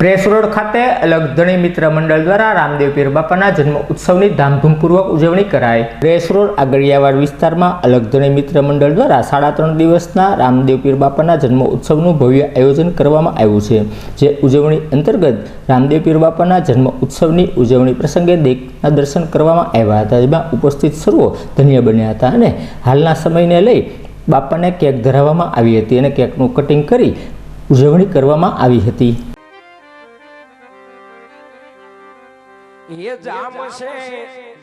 Press road ખાતે અલગધણી મિત્ર મંડળ દ્વારા રામદેવ પીર બાપાના જન્મ ઉત્સવની ધામધૂમપૂર્વક ઉજવણી કરાઈ. પ્રેસ રોડ આગળિયાવાડ વિસ્તારમાં અલગધણી મિત્ર મંડળ દ્વારા સાડા ત્રણ દિવસના રામદેવ પીર બાપાના જન્મ ઉત્સવનું ભવ્ય આયોજન કરવામાં આવ્યું છે, જે ઉજવણી અંતર્ગત રામદેવ પીર બાપાના જન્મ ઉત્સવની ઉજવણી પ્રસંગે દેખના દર્શન કરવામાં આવ્યા હતા. જેમાં ઉપસ્થિત સર્વો ધન્ય બન્યા હતા અને હાલના સમયને લઈ બાપાને કેક ધરાવવામાં આવી હતી અને કેકનું કટિંગ કરી ઉજવણી કરવામાં આવી હતી. એ જામશે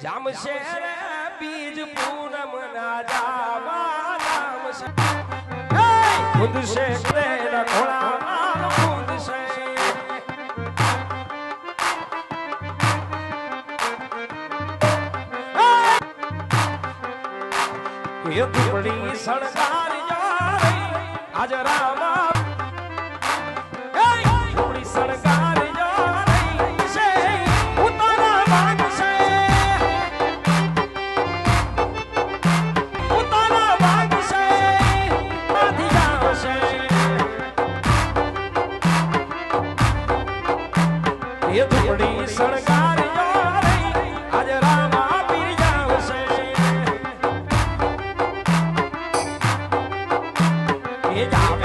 જામશે રે બીજ પૂનમ ના જાવા જામશે હે! ખુદશે તે રખોડા ખુદશે હે! એ દુબળી સણગાર યારી આજ રામા ધૂપડી સળગાર્યો આજ રામા પીર જાવશે એ જાવ